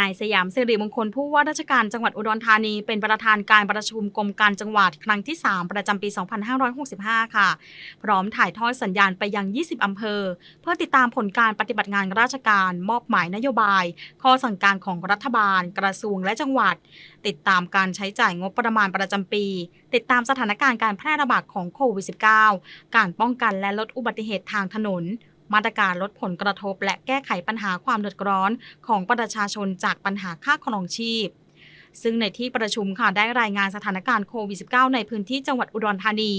นายสยามสิริมงคลผู้ว่าราชการจังหวัดอุดรธานีเป็นประธานการประชุมกรมการจังหวัดครั้งที่ 3 ประจำปี 2565 ค่ะ พร้อมถ่ายทอดสัญญาณไปยัง 20 อำเภอ เพื่อติดตามผลการปฏิบัติงานราชการ มอบหมายนโยบาย ข้อสั่งการของรัฐบาล กระทรวงและจังหวัด ติดตามการใช้จ่ายงบประมาณประจำปี ติดตามสถานการณ์การแพร่ระบาดของโควิด -19 การป้องกันและลดอุบัติเหตุทางถนน มาตรการลดผลกระทบ และแก้ไขปัญหาความเดือดร้อนของประชาชนจากปัญหาค่าครองชีพ ซึ่งในที่ประชุมค่ะได้รายงานสถานการณ์โควิด -19 ในพื้นที่จังหวัดอุดรธานี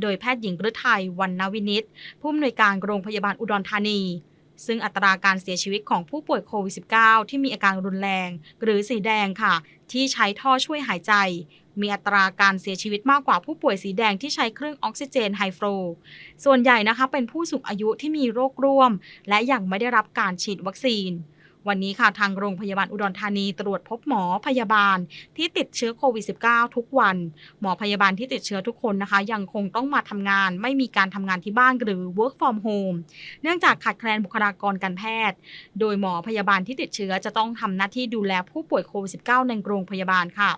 โดยแพทย์หญิงฤทัยวันนวินิตผู้อำนวยการโรงพยาบาลอุดรธานีซึ่งอัตราการเสียชีวิตของผู้ป่วยโควิด -19 ที่มีอาการรุนแรง หรือสีแดงค่ะ ที่ใช้ท่อช่วยหายใจ มีอัตราการเสียชีวิตมากกว่าผู้ป่วยสีแดงที่ใช้เครื่องออกซิเจนไฮฟลูส่วนใหญ่นะคะเป็นผู้สูงอายุที่มีโรคร่วม และยังไม่ได้รับการฉีดวัคซีน วันนี้ค่ะทางโรงพยาบาลอุดรธานีตรวจพบหมอพยาบาลที่ติดเชื้อโควิด -19 ทุกวัน หมอพยาบาลที่ติดเชื้อทุกคนนะคะ ยังคงต้องมาทำงาน ไม่มีการทำงานที่บ้านหรือ work from home เนื่องจากขาดแคลนบุคลากรการแพทย์ โดยหมอพยาบาลที่ติดเชื้อจะต้องทำหน้าที่ดูแลผู้ป่วยโควิด -19 ในโรงพยาบาลค่ะ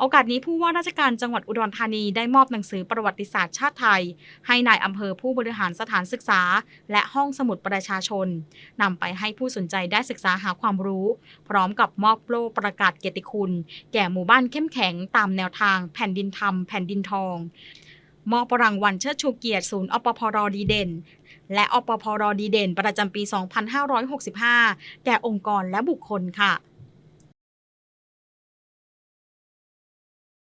โอกาสนี้ผู้ว่าราชการจังหวัดอุดรธานีได้มอบหนังสือประวัติศาสตร์ชาติไทย ให้นายอำเภอผู้บริหารสถานศึกษา และห้องสมุดประชาชนนำไปให้ผู้สนใจได้ศึกษาหาความรู้ พร้อมกับมอบโล่ประกาศเกียรติคุณ แก่หมู่บ้านเข้มแข็งตามแนวทางแผ่นดินธรรมแผ่นดินทองมอบรางวัลเชิดชูเกียรติศูนย์อปพรดีเด่น และอปพรดีเด่น ประจำปี 2565 แก่องค์กรและบุคคลค่ะ